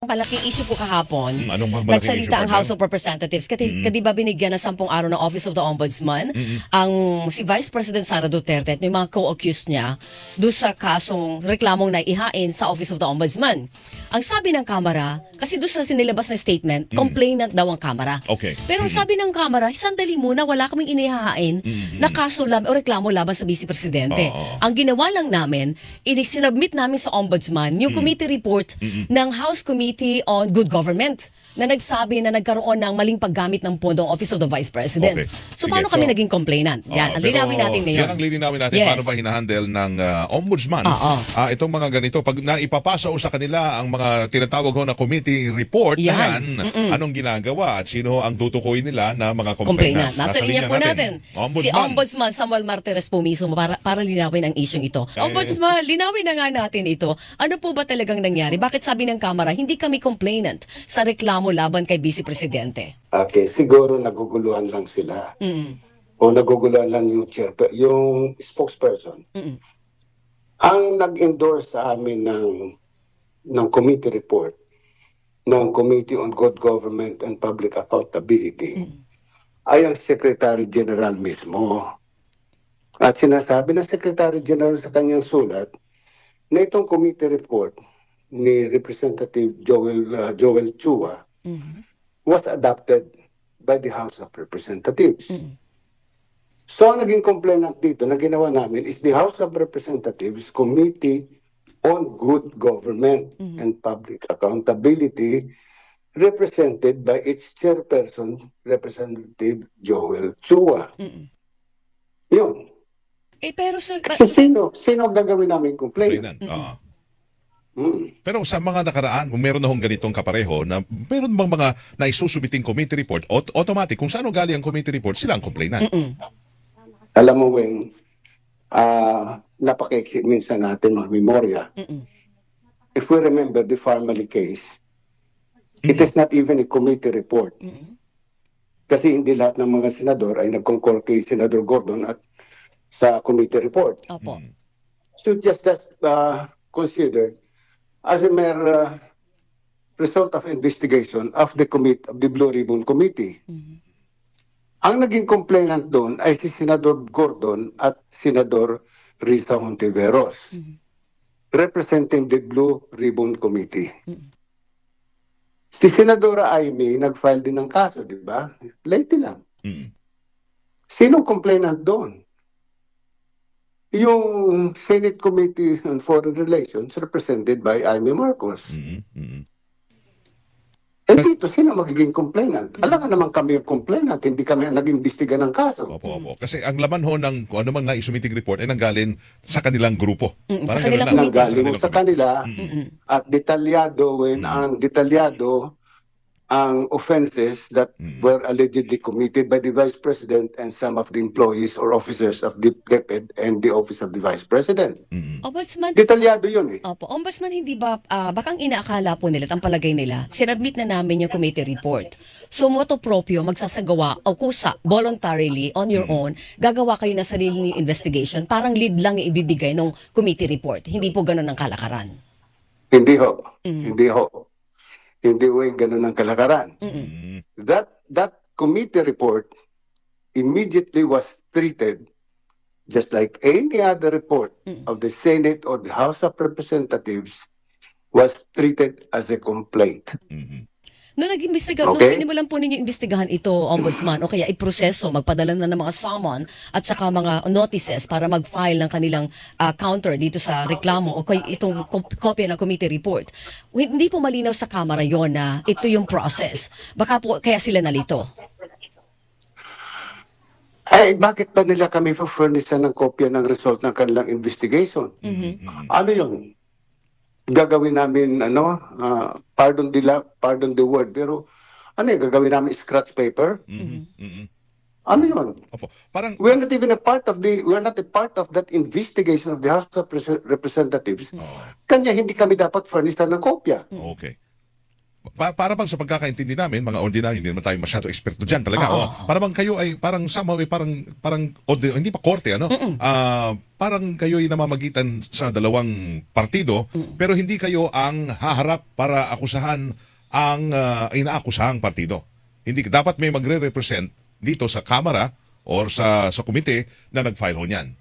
malaking issue po kahapon. Hmm, anong malaking issue, Nagsalita ang partner? House of Representatives. Kasi Mm. kadi ba binigyan ng sampung araw ng Office of the Ombudsman ang si Vice President Sara Duterte at yung mga co-accused niya doon sa kasong reklamong naihain sa Office of the Ombudsman. Ang sabi ng Kamara, kasi doon sa sinilabas na statement, complainant daw ang Kamara. Mm. Okay. Pero ang sabi ng Kamara, sandali muna, wala kaming inihahain Mm. na kaso lab o reklamo laban sa Vice Presidente. Oo. Ang ginawa lang namin, ini-sinubmit namin sa Ombudsman yung committee report ng House Committee on Good Government na nagsabi na nagkaroon ng maling paggamit ng pondong Office of the Vice President. Okay. So Sige, paano kami so- naging complainant? Yan, Oo, ang linawin natin ngayon. Yan ang lilinawin natin Yes. paano ba hinahandle ng ah, ombudsman. Oo. Ah, itong mga ganito, pag naipapasa ho sa kanila ang mga tinatawag ho na committee report Yan. na yan, anong ginagawa at sino ang tutukoy nila na mga complainant. complainant. Nasa linya po natin. Ombudsman. Si Ombudsman Samuel Martires po mismo para, para linawin ang isyong ito. Eh. Ombudsman, linawin na nga natin ito. Ano po ba talagang nangyari? Bakit sabi ng Kamara, hindi kami complainant sa reklamo laban kay Vice Presidente? Okay, siguro naguguluhan lang sila. Mm. O naguguluhan lang yung chair, yung spokesperson. Mm. Ang nag-endorse sa amin ng ng committee report ng Committee on Good Government and Public Accountability ay ang Secretary General mismo. At sinasabi ng Secretary General sa kanyang sulat na itong committee report ni Representative Joel uh, Joel Chua Mm. was adopted by the House of Representatives. Mm. So ang naging complainant dito na ginawa namin is the House of Representatives Committee on Good Government and Public Accountability represented by its chairperson, Representative Joel Chua. Mm. Yun. Eh pero sir, ba- So sino, sino ang gagawin namin complainant? Complainant. Oo. Pero sa mga nakaraan, kung meron na hong ganitong kapareho, na meron bang mga naisusubiting committee report, aut- automatic, kung saan ho galing ang committee report, sila ang complainant. Mm-mm. Alam mo, Weng, ah napakiksi minsan natin mga memorya. Mm-mm. if we remember the Farmally case, it is not even a committee report. Mm-mm. Kasi hindi lahat ng mga senador ay nagkongkol kay Senador Gordon at sa committee report. Opo. Mm. So just just uh, considered as a mere uh, result of investigation of the commit of the Blue Ribbon Committee. Mhm. Ang naging complainant doon ay si Senador Gordon at Senador Risa Hontiveros, Mhm. representing the Blue Ribbon Committee. Mhm. Si Senadora Amy nag-file din ng kaso, di ba? Late lang. Mm. Sinong complainant doon? Yung Senate Committee on Foreign Relations represented by Amy Marcos. Mm. Mm. Eh dito, sino magiging complainant? Alam nga naman kami yung complainant, hindi kami ang nag-imbestiga ng kaso. Opo, opo. Kasi ang laman ho ng kung ano mang naisumiting report ay nanggaling sa kanilang grupo. Mm, sa Parang kanilang committee. Nanggaling kanilang sa kanila Mm-mm. at detalyado when Mm. ang detalyado ang offenses that Mm. were allegedly committed by the Vice President and some of the employees or officers of the DepEd and the Office of the Vice President. Mm. Ombudsman, Detalyado yun eh. Opo, Ombudsman, hindi ba, ah, bakang inaakala po nila, at ang palagay nila, sinabmit na namin yung committee report. So, moto proprio, magsasagawa o kusa, voluntarily, on your own, gagawa kayo na sarili investigation, parang lead lang yung ibibigay ng committee report. Hindi po ganun ang kalakaran. Hindi ho. Mm. Hindi ho. Hindi yung ganun ang kalakaran. Mm-mm. Mm. That, that committee report immediately was treated just like any other report Mm. of the Senate or the House of Representatives was treated as a complaint. Mm. Noong nag-imbestiga, nung Okay. sinimulan po ninyo imbestigahan ito, Ombudsman, o kaya iproseso, magpadala na ng mga summon at saka mga notices para mag-file ng kanilang ah, counter dito sa reklamo o kay itong kop- kopya ng committee report. Hindi po malinaw sa Kamara yon na ito yung process. Baka po kaya sila nalito. Ay, bakit pa nila kami furnishan ng kopya ng result ng kanilang investigation? Mhm. Ano yun? Gagawin namin, ano, ah, pardon the la- pardon the word, pero ano yun, gagawin namin scratch paper? Mm. Mm. Ano yun? Opo. Parang We're not even a part of the, we're not a part of that investigation of the House of Repres- Representatives. Oh, Kanya hindi kami dapat furnishan ng kopya. okay. Pa- para bang sa pagkakaintindi namin, mga ordinary, hindi naman tayo masyado eksperto dyan talaga. Oo, oh. Para bang kayo ay parang somehow ay parang, parang ordi- hindi pa korte, ano? Ah, parang kayo ay namamagitan sa dalawang partido, pero hindi kayo ang haharap para akusahan ang ah, inaakusahang partido. Hindi dapat may magre-represent dito sa Kamara or sa sa komite na nag-file ho niyan.